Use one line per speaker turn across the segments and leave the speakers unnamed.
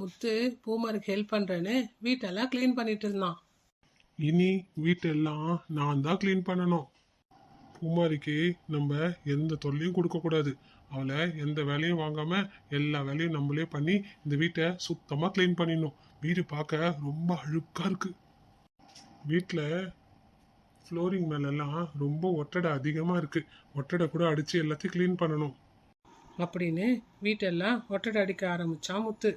முத்து பூமாருக்கு help பண்றேன்னு வீட்டெல்லாம் clean பண்ணிட்டு இருந்தான்.
இனி வீட்டெல்லாம் நான் தான் க்ளீன் பண்ணணும். பூமாரிக்கு நம்ம எந்த தொல்லையும் கொடுக்கக்கூடாது அவளை எந்த வேலையும் வாங்காம எல்லா வேலையும் நம்மளே பண்ணி இந்த வீட்டை சுத்தமாக க்ளீன் பண்ணிடணும். வீடு பார்க்க ரொம்ப அழுக்கா இருக்கு. வீட்டில் ஃப்ளோரிங் மேலெல்லாம் ரொம்ப ஒட்டடை அதிகமாக இருக்கு. ஒட்டடை கூட அடித்து எல்லாத்தையும் க்ளீன் பண்ணணும்.
அப்படின்னு வீட்டெல்லாம் ஒட்டடை அடிக்க ஆரம்பிச்சான் முத்து.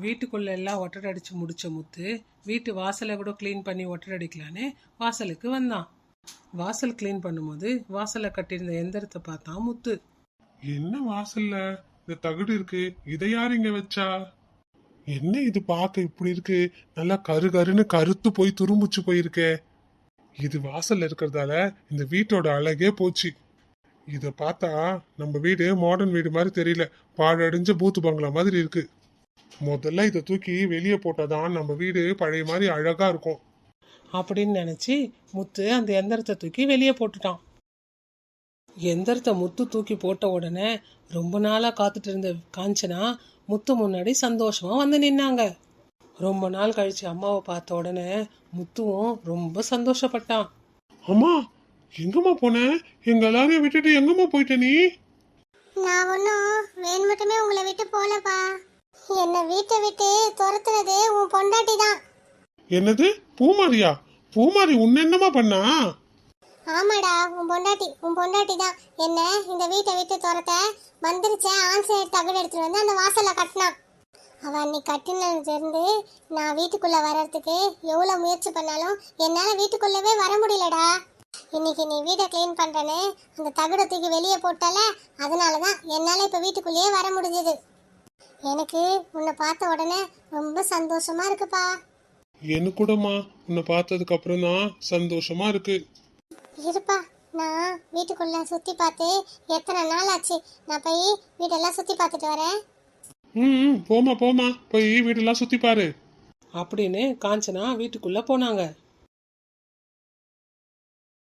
வீட்டுக்குள்ள எல்லாம் ஒட்டடை அடிச்சு முடிச்ச முத்து வீட்டு வாசலை கூட க்ளீன் பண்ணி ஒட்டடை அடிக்கலான்னு வாசலுக்கு வந்தான். வாசல் க்ளீன் பண்ணும்போது வாசலை கட்டியிருந்த எந்திரத்தை பார்த்தான் முத்து.
என்ன வாசல்ல? இந்த தகுடு இருக்கு இதை யார் இங்க வச்சா? என்ன இது பார்க்க இப்படி இருக்கு? நல்லா கரு கருன்னு கருத்து போய் துரும்புச்சு போயிருக்கே. இது வாசல்ல இருக்கிறதால இந்த வீட்டோட அழகே போச்சு. இத பார்த்தா நம்ம வீடு மாடர்ன் வீடு மாதிரி தெரியல. பாழடைஞ்ச பூத்து பங்களா மாதிரி இருக்கு. முதல்ல இதை தூக்கி வெளியே போட்டாதான் நம்ம வீடு பழைய மாதிரி அழகா இருக்கும்.
அப்படின்னு நினைச்சு முத்து அந்த எந்திரத்தை தூக்கி வெளியே போட்டுட்டான். எந்திரத்தை முத்து தூக்கி போட்ட உடனே ரொம்ப நாளா காத்துட்டு இருந்த காஞ்சனா முத்து முன்னாடி சந்தோஷமா வந்து நின்னாங்க. ரொம்ப நாள் கழிச்சு அம்மாவை பார்த்த உடனே முத்துவும் ரொம்ப சந்தோஷப்பட்டான்.
அம்மா எங்கம்மா போன? எங்க எல்லாரையும் விட்டுட்டு எங்கம்மா போயிட்ட நீ?
நான் ஒன்றும் வேன் மட்டுமே உங்களை விட்டு போலப்பா. வீட்டை விட்டு துரத்துனது உன் பொண்டாட்டி தான்
என்னது? பூமாரியா? பூமாரி உன்ன என்னமா பண்ணா?
ஆமாடா உன் பொண்டாட்டி உன் பொண்டாட்டி தான் என்ன இந்த வீட்டை விட்டு துரத்த மந்திரிச்ச ஆன்சைட் தகடு எடுத்துட்டு வந்து அந்த வாசல்ல கட்டினான். அவ அன்னைக்கு கட்டினதுலேருந்து நான் வீட்டுக்குள்ள வர்றதுக்கு எவ்வளோ முயற்சி பண்ணாலும் என்னால் வீட்டுக்குள்ளவே வர முடியலடா. இன்னைக்கு நீ வீட்டை க்ளீன் பண்றேன்னு அந்த தகடை தூக்கி வெளியே போட்டால அதனால தான் என்னால் இப்போ வீட்டுக்குள்ளேயே வர முடிஞ்சது. எனக்கு உன்னை பார்த்த உடனே ரொம்ப சந்தோஷமா இருக்குப்பா.
எனக்கு கூடமா உன்னை பார்த்ததுக்கு அப்புறம் தான் சந்தோஷமா இருக்கு.
இருப்பா நான் வீட்டுக்குள்ள சுத்தி பார்த்து எத்தனை நாள் ஆச்சு? நான் போய் வீடெல்லாம் சுத்தி பார்த்துட்டு வரேன்.
ம் ம், போமா போமா போய் வீடெல்லாம் சுத்தி பாரு.
அப்படின்னு காஞ்சனா வீட்டுக்குள்ள போனாங்க.